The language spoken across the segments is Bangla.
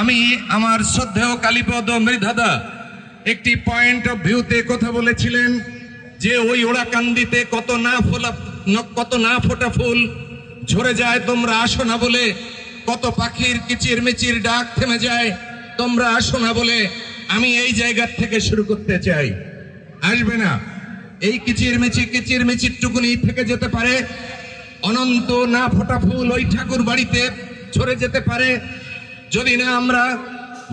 আমি আমার শ্রদ্ধেয় কালীপদ মৃধাদা, একটি পয়েন্ট অফ ভিউতে কথা বলেছিলেন যে ওই ওড়াকান্দিতে কত না ফোলা, কত না ফোটা ফুল ঝরে যায়, তোমরা আসো না বলে। কত পাখির কিচির মিচির ডাক থেমে যায়, তোমরা আসো না বলে। আমি এই জায়গার থেকে শুরু করতে চাই। আসবে না। এই কিচির মিচির কিচির মিচির টুকুনি থেকে যেতে পারে। অনন্ত না ফোটা ফুল ওই ঠাকুর বাড়িতে ঝরে যেতে পারে। যদি না আমরা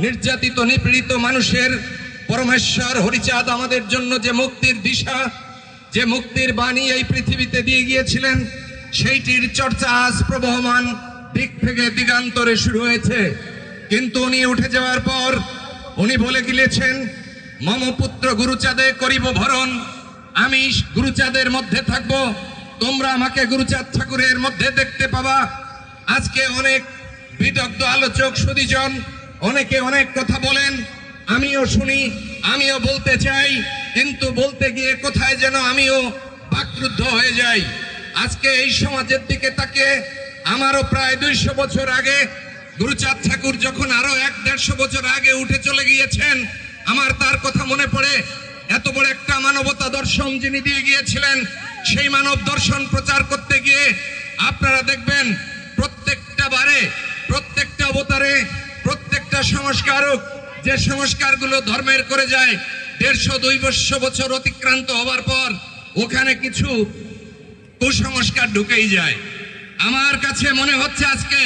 নির্যাতিত, নিপীড়িত মানুষের পরমেশ্বর হরিচাঁদ আমাদের জন্য যে মুক্তির দিশা, যে মুক্তির বাণী এই পৃথিবীতে দিয়ে গিয়েছিলেন, সেইটির চর্চা আজ প্রবহমান দিক থেকে দিগান্তরে শুরু হয়েছে। কিন্তু উনি উঠে যাওয়ার পর উনি বলে গিয়েছেন মম পুত্র গুরুচাঁদে করিব ভরণ, আমি গুরুচাঁদের মধ্যে থাকব, তোমরা আমাকে গুরুচাঁদ ঠাকুরের মধ্যে দেখতে পাবা। আজকে অনেক বিদগ্ধ আলোচক সুদীজন, অনেকে অনেক কথা বলেন, আমিও শুনি, আমিও বলতে চাই, কিন্তু বলতে গিয়ে কোথায় যেন আমিও বাকরুদ্ধ হয়ে যাই। আজকে এই সমাজের দিকে তাকে আমারও প্রায় দুইশো বছর আগে গুরুচাঁদ ঠাকুর যখন আরও এক দেড়শো বছর আগে উঠে চলে গিয়েছেন, আমার তার কথা মনে পড়ে, এত বড় একটা মানবতা দর্শন যিনি দিয়ে গিয়েছিলেন, সেই মানব দর্শন প্রচার করতে গিয়ে আপনারা দেখবেন, প্রত্যেকটা বারে অবতারে প্রত্যেকটা সংস্কারক যে সংস্কারগুলো ধর্মের করে যায়, দেড়শো দুই বছর অতিক্রান্ত হবার পর ওখানে কিছু কুসংস্কার ঢুকেই যায়। আমার কাছে মনে হচ্ছে আজকে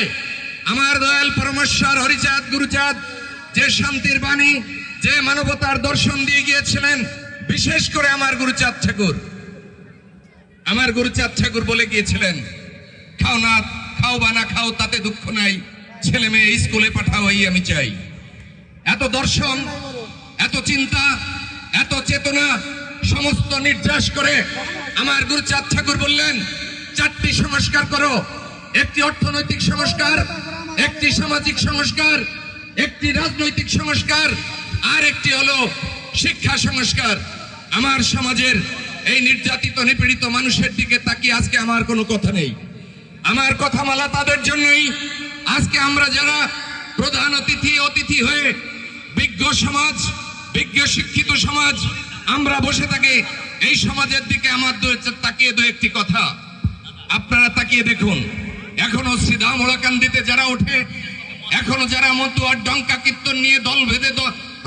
আমার দয়াল পরমেশ্বর হরিচাঁদ গুরুচাঁদ যে শান্তির বাণী, যে মানবতার দর্শন দিয়ে গিয়েছিলেন, বিশেষ করে আমার গুরুচাঁদ ঠাকুর। আমার গুরুচাঁদ ঠাকুর বলে গিয়েছিলেন, খাও না খাও বা না খাও, তাতে দুঃখ নাই। ছেলে মেয়ে স্কুলে পাঠাও এই আমি চাই। এত দর্শন, এত চিন্তা, এত চেতনা, সমস্ত নির্যাস করে আমার গুরুচাঁদ ঠাকুর বললেন, চারটি সংস্কার করো। একটি অর্থনৈতিক সংস্কার, একটি সামাজিক সংস্কার, একটি রাজনৈতিক সংস্কার, আর একটি হলো শিক্ষা সংস্কার। আমার সমাজের এই নির্যাতিত, নিপীড়িত মানুষের দিকে তাকিয়ে আজকে আমার কোনো কথা নেই। আমার কথা মালা তাদের জন্যই আজকে আমরা যারা প্রধান অতিথি অতিথি হয়ে বিজ্ঞ সমাজ, বিজ্ঞ শিক্ষিত সমাজ, আমরা বসে থাকি, এই সমাজের দিকে আমার তাকিয়ে দু একটি কথা। আপনারা তাকিয়ে দেখুন। এখনও শ্রীধাম ওড়াকান্দিতে যারা ওঠে, এখনও যারা মতুয়ার ডঙ্কা কীর্তন নিয়ে দল ভেদে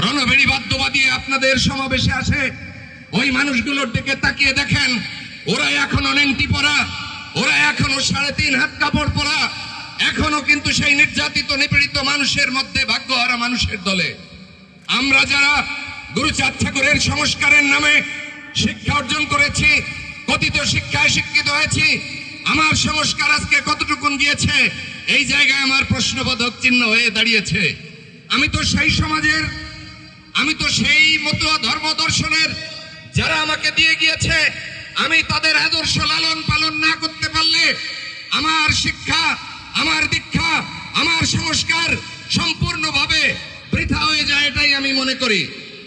রণভেড়ি বাদ্যবাদী আপনাদের সমাবেশে আসে, ওই মানুষগুলোর দিকে তাকিয়ে দেখেন। ওরা এখনও নেংটি পরা, ওরা এখনও সাড়ে তিন হাত কাপড় পরা এখনও কিন্তু সেই নির্যাতিত, নিপীড়িত মানুষের মধ্যে ভাগ্যহারা মানুষের দলে। আমরা যারা গুরুচাঁদ ঠাকুরের সংস্কারের নামে শিক্ষা অর্জন করেছি, কথিত শিক্ষায় শিক্ষিত হয়েছি, আমার সংস্কার আজকে কতটুকুন গিয়েছে, এই জায়গায় আমার প্রশ্নবোধক চিহ্ন হয়ে দাঁড়িয়েছে। আমি তো সেই সমাজের, আমি তো সেই মতো ধর্ম দর্শনের যারা আমাকে দিয়ে গিয়েছে, আমি তাদের আদর্শ লালন পালন না করতে পারলে আমার শিক্ষা আমার দীক্ষা, আমার সংস্কার সম্পূর্ণভাবে বৃথা হয়ে যায় এটাই আমি মনে করি।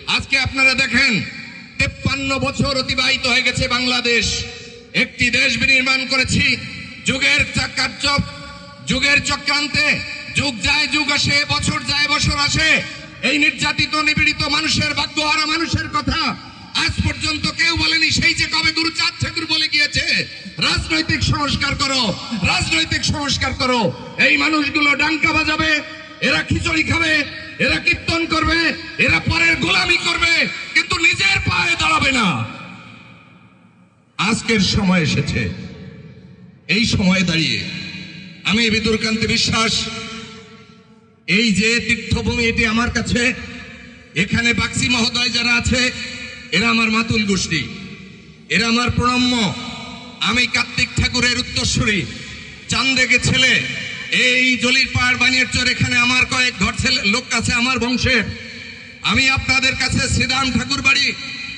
আজকে আপনারা দেখেন, তেপ্পান্ন বছর অতিবাহিত হয়ে গেছে বাংলাদেশ। একটি দেশ বিনির্মাণ করেছি, যুগের কার্য যুগের চক্রান্তে, যুগ যায়, যুগ আসে, বছর যায়, বছর আসে। এই নির্যাতিত, নিপীড়িত মানুষের ভাগ্যহারা মানুষের কথা আজ পর্যন্ত কেউ বলেনি সেই যে কবে গুরু চাঁদ ঠাকুর বলে গিয়েছে, রাজনৈতিক সংস্কার করো, রাজনৈতিক সংস্কার করো। এই মানুষগুলো ডাঙ্কা বাজাবে, এরা খিচুড়ি খাবে, এরা কীর্তন করবে, এরা পরের গোলামি করবে, কিন্তু নিজের পায়ে দাঁড়াবে না। আজকের সময় এসেছে। এই সময়ে দাঁড়িয়ে আমি বিদুরকান্তি বিশ্বাস, এই যে তীর্থভূমি এটি আমার কাছে, এখানে বাক্সি মহোদয় যারা আছে এরা আমার মাতুল গোষ্ঠী। এরা আমার প্রণম্য। আমি কার্তিক ঠাকুরের উত্তরসূরি। চান্দেকে ছেলে। এই জলির পাহাড় বানিয়ে চর এখানে আমার কয়েক ঘর ছেলে লোক আছে আমার বংশের। আমি আপনাদের কাছে শ্রীরাম ঠাকুর বাড়ি,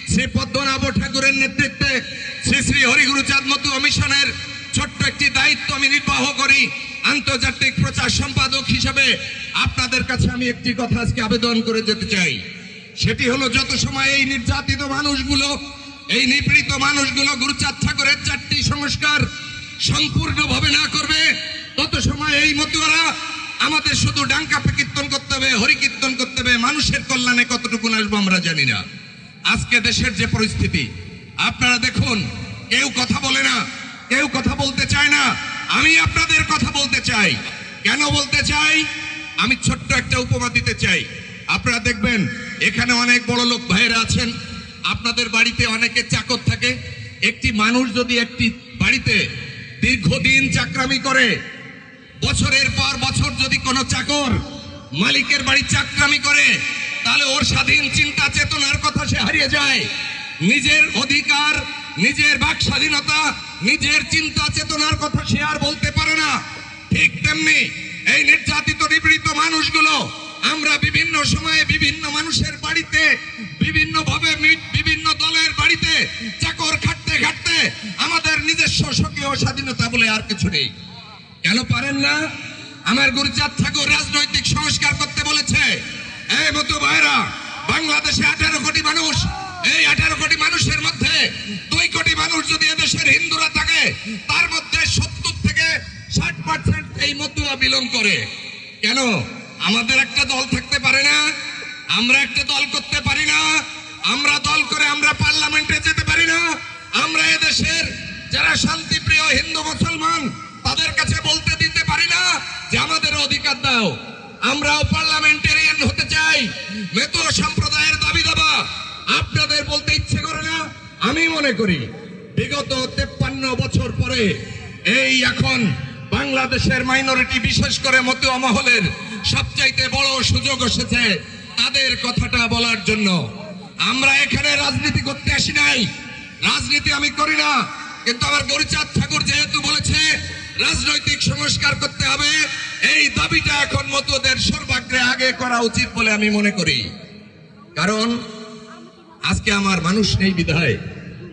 শ্রী পদ্মনাভ ঠাকুরের নেতৃত্বে, শ্রী শ্রী হরিগুরুচাঁদ মতু মিশনের ছোট্ট একটি দায়িত্ব আমি নির্বাহ করি। আন্তর্জাতিক প্রচার সম্পাদক হিসেবে আপনাদের কাছে আমি একটি কথা আজকে আবেদন করে যেতে চাই। সেটি হলো যত সময় এই নির্যাতিত মানুষগুলো, এই নিপীড়িত মানুষগুলো গুরুচাঁদ ঠাকুরের চারটি সংস্কার সম্পূর্ণভাবে না করবে, তত সময় এই মতুয়ারা আমাদের শুধু ডাঙ্কা কীর্তন করতে হবে হবে হরিকীর্তন করতে হবে, মানুষের কল্যাণে কতটুকু আসব আমরা জানি না। আজকে দেশের যে পরিস্থিতি, আপনারা দেখুন, কেউ কথা বলে না, কেউ কথা বলতে চায় না, আমি আপনাদের কথা বলতে চাই। কেন বলতে চাই? আমি ছোট্ট একটা উপমা দিতে চাই। আপনারা দেখবেন এখানে অনেক বড় লোক ভাইয়েরা আছেন। আপনাদের বাড়িতে অনেকে চাকর থাকে। একটি মানুষ যদি একটি বাড়িতে দীর্ঘদিন চাকরামি করে, বছরের পর বছর যদি কোনো চাকর মালিকের বাড়ি চাকরামি করে, তাহলে ওর স্বাধীন চিন্তা চেতনার কথা সে হারিয়ে যায়। নিজের অধিকার, নিজের বাক স্বাধীনতা, নিজের চিন্তা চেতনার কথা সে আর বলতে পারে না। ঠিক তেমনি এই নির্যাতিত নিপীড়িত মানুষগুলো আমরা বিভিন্ন সময়ে বিভিন্ন মানুষের বাড়িতে, বিভিন্ন ভাবে বিভিন্ন দলের বাড়িতে চাকর খাটতে খাটতে আমাদের নিজস্ব স্বকীয় স্বাধীনতা বলে আর কিছু নেই। কেন পারেন না? আমার গুরুচাঁদ ঠাকুর রাজনৈতিক সংস্কার করতে বলেছে, এই মতো ভাইরা, বাংলাদেশে আঠারো কোটি মানুষ, এই আঠারো কোটি মানুষের মধ্যে দুই কোটি মানুষ যদি এদেশের হিন্দুরা থাকে, তার মধ্যে সত্তর থেকে ষাট পার্সেন্ট এই মতুয়া বিলং করে। কেন? আমাদের একটা দল থাকতে পারে না, আমরা একটা দল করতে পারি না, আমরা দল করে আমরা পার্লামেন্টে যেতে পারি না, আমরা এদেশের যারা শান্তিপ্রিয় হিন্দু মুসলমান, তাদের কাছে বলতে দিতে পারি না যে আমাদের অধিকার দাও। আমরাও পার্লামেন্টেরিয়ান হতে চাই। মেতো সম্প্রদায়ের দাবি দাবা, আপনাদের বলতে ইচ্ছে করে না? আমি মনে করি, বিগত তেপ্পান্ন বছর পরে এই এখন বাংলাদেশের মাইনরিটি বিশেষ করে মতুয়া মহলের সবচাইতে বড় সুযোগ এসেছে তাদের কথাটা বলার জন্য। আমরা এখানে রাজনীতি করতে আসি নাই। রাজনীতি আমি করি না, কিন্তু আমার গরিচাঁদ ঠাকুর যেহেতু বলেছে, রাজনৈতিক সংস্কার করতে হবে, এই দাবিটা এখন মতুদের সর্বাগ্রে আগে করা উচিত বলে আমি মনে করি। কারণ আজকে আমার মানুষ নেই বিধায়।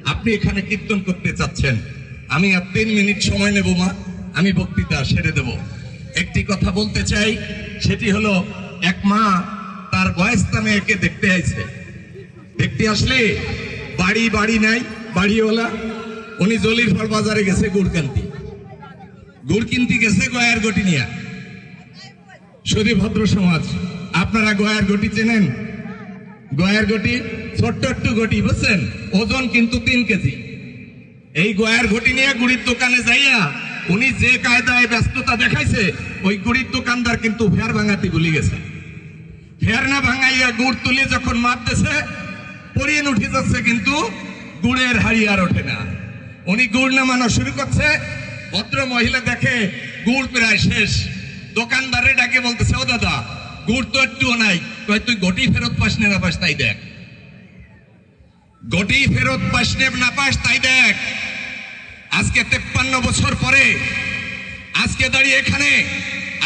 আপনি এখানে কীর্তন করতে চাচ্ছেন। আমি আর তিন মিনিট সময় নেব মা, আমি বক্তৃতা সেরে দেব। একটি কথা বলতে চাই, সেটি হলো, এক মা তার বয়স্তা মেয়েকে দেখতে আইছে দেখতে আসলে বাড়ি বাড়ি নাই, বাড়িওয়ালা। উনি জলির ফল বাজারে গেছে গুড় কিনতে। গুড় কিনতে গেছে গয়ার গটি নিয়া। সুদী ভদ্র সমাজ, আপনারা গয়ার গটি চেনেন? গয়ার গটি ছোট্ট একটু গটি, বুঝছেন? ওজন কিন্তু তিন কেজি। এই গয়ার ঘটি নিয়ে গুড়ির দোকানে যাইয়া উনি যে কায়দায় ব্যস্ততা দেখাইছে, ওই গুড়ির দোকানদার কিন্তু ফেয়ার ভাঙাতে ভুলে গেছে। ফের না ভাঙাইয়া গুড় তুলে যখন মারতেছে, পরিয়ে উঠে যাচ্ছে কিন্তু গুড়ের হাড়ি আর ওঠে না। উনি গুড় নামানো শুরু করছে, ভদ্র মহিলা দেখে গুড় প্রায় শেষ। দোকানদারে ডাকে বলতেছে, ও দাদা, গুড় তো একটুও নাই। তুই গটি ফেরত পাস নে না পাস তাই দেখ। গটি ফেরত পাস না পাস তাই দেখ। আজকে তেপ্পান্ন বছর পরে, আজকে দাঁড়িয়ে এখানে,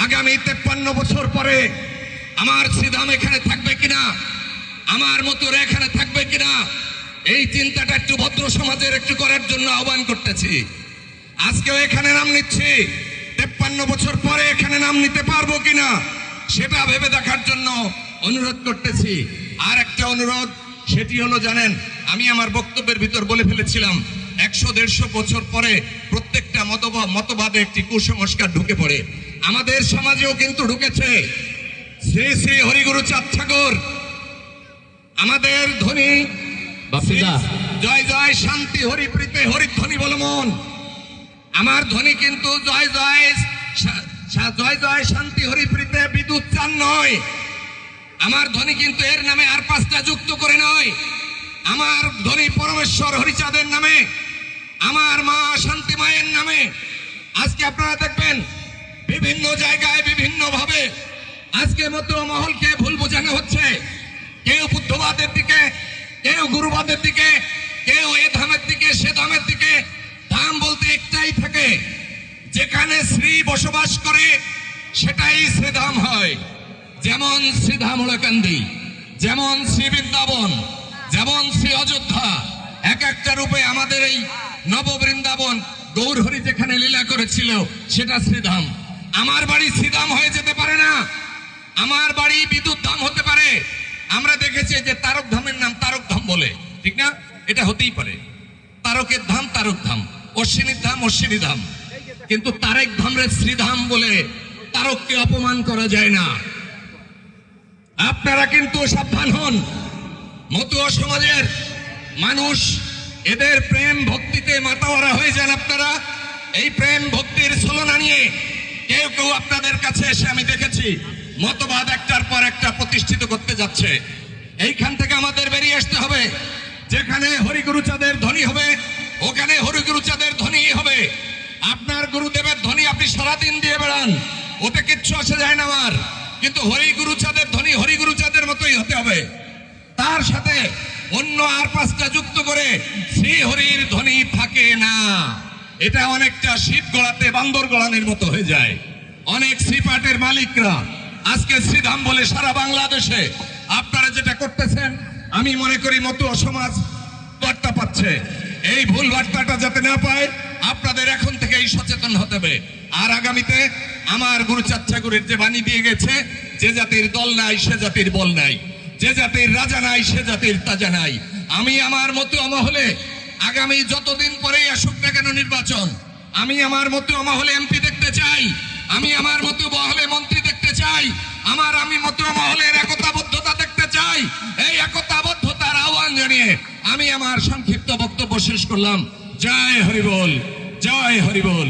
আগামী তেপ্পান্ন বছর পরে আমার শ্রীধাম এখানে থাকবে কিনা, আমার মতো এখানে থাকবে কিনা, এই চিন্তাটা একটু ভদ্র সমাজের একটু করার জন্য আহ্বান করতেছি। আজকেও এখানে নাম নিচ্ছি, তেপ্পান্ন বছর পরে এখানে নাম নিতে পারব কিনা, সেটা ভেবে দেখার জন্য অনুরোধ করতেছি। আর একটা অনুরোধ, সেটি হলো, জানেন, আমি আমার বক্তব্যের ভিতর বলে ফেলেছিলাম একশো দেড়শো বছর পরে প্রত্যেকটা মতবাদ মতবাদে একটি কুসংস্কার ঢুকে পড়ে। আমাদের সমাজেও কিন্তু ঢুকেছে। শ্রী শ্রী হরিগুরু চাঁদ ঠাকুর আমাদের ধ্বনি। বাপ্পিদা জয় জয় শান্তি হরিপ্রীতে হরিধ্বনি বল মন। আমার ধ্বনি কিন্তু জয় জয় জয় জয় শান্তি হরিপ্রীতে বিদ্যুৎ চান নয়। আমার ধ্বনি কিন্তু এর নামে আর পাঁচটা যুক্ত করে নয়। আমার ধ্বনি পরমেশ্বর হরিচাঁদের নামে। আমার মা শান্তি মায়ের নামে আজকে আপনারা দেখবেন বিভিন্ন জায়গায় বিভিন্ন ভাবে আজকে মতো মহলকে ভুল বোঝানো হচ্ছে। কেউ বুদ্ধবাদের দিকে, কেউ গুরুবাদের দিকে, কেউ এ ধামের দিকে, সে ধামের দিকে। ধাম বলতে একটাই থাকে, যেখানে শ্রী বসবাস করে, সেটাই শ্রীধাম হয়। যেমন শ্রীধাম ওলাকান্দি যেমন শ্রী বৃন্দাবন, যেমন শ্রী অযোধ্যা, এক একটা রূপে আমাদের এই নববৃন্দাবন গৌরহরি যেখানে লীলা করেছিল, সেটা শ্রীধাম। আমার বাড়ি শ্রীধাম হয়ে যেতে পারে না। আমার বাড়ি বিদ্যুৎ ধাম হতে পারে। আমরা দেখেছি যে তারক ধামের নাম তারক ধাম বলে, ঠিক না? এটা হতেই পারে। তারকের ধাম তারক ধাম, অশ্বিনীর ধাম অশ্বিনী ধাম। কিন্তু তারেক ধামরে শ্রীধাম বলে তারককে অপমান করা যায় না। আপনারা কিন্তু সাবধান হন। মতুয়া সমাজের মানুষ এদের প্রেম ভক্তিতে মাতাওয়ারা হয়ে যান আপনারা। এই প্রেম ভক্তির ছলনা নিয়ে কেউ কেউ আপনাদের কাছে এসে আমি দেখেছি, মতবাদ একটার পর একটা প্রতিষ্ঠিত করতে যাচ্ছে। এইখান থেকে আমাদের বেরিয়ে আসতে হবে। যেখানে হরিগুরুচাঁদের ধ্বনি হবে, ওখানে হরিগুরুচাঁদের ধ্বনি হবে। আপনার গুরুদেবের ধ্বনি আপনি সারাদিন দিয়ে বেড়ান, ওতে কিচ্ছু আসে যায় না আমার। কিন্তু হরিগুরুচাঁদের ধ্বনি হরিগুরুচাঁদের মতোই হতে হবে। তার সাথে অন্য আর পাঁচটা যুক্ত করে শ্রী হরির ধ্বনি থাকে না। এটা অনেকটা শিব গড়াতে বান্দর গড়ানোর মতো হয়ে যায়। অনেক শ্রীপাঠের মালিকরা আজকে শ্রীধাম বলে সারা বাংলাদেশে আপনারা যেটা করতেছেন, আমি মনে করি মতো সমাজ বার্তা পাচ্ছে। এই ভুল বার্তাটা যাতে না পায়, আপনাদের এখন থেকেই সচেতন হতে হবে। আর আগামীতে আমার গুরু চাচ্ছাগুরের যে বাণী দিয়ে গেছে, যে জাতির দল নাই, সে জাতির বল নাই। যে জাতির রাজা নাই, সে জাতির তাজা নাই। আমি আমার মতো মহলে আগামী যতদিন পরেই আসুক না কেন নির্বাচন, আমি আমার মতো মহলে এমপি দেখতে চাই, আমি আমার মতো মহলে মন্ত্রী দেখতে চাই, আমার আমি মতো মহলের একতাবদ্ধতা দেখতে চাই, এই একতাবদ্ধতার আহ্বান জানিয়ে আমি আমার সংক্ষিপ্ত বক্তব্য শেষ করলাম। জয় হরিবল জয় হরিবল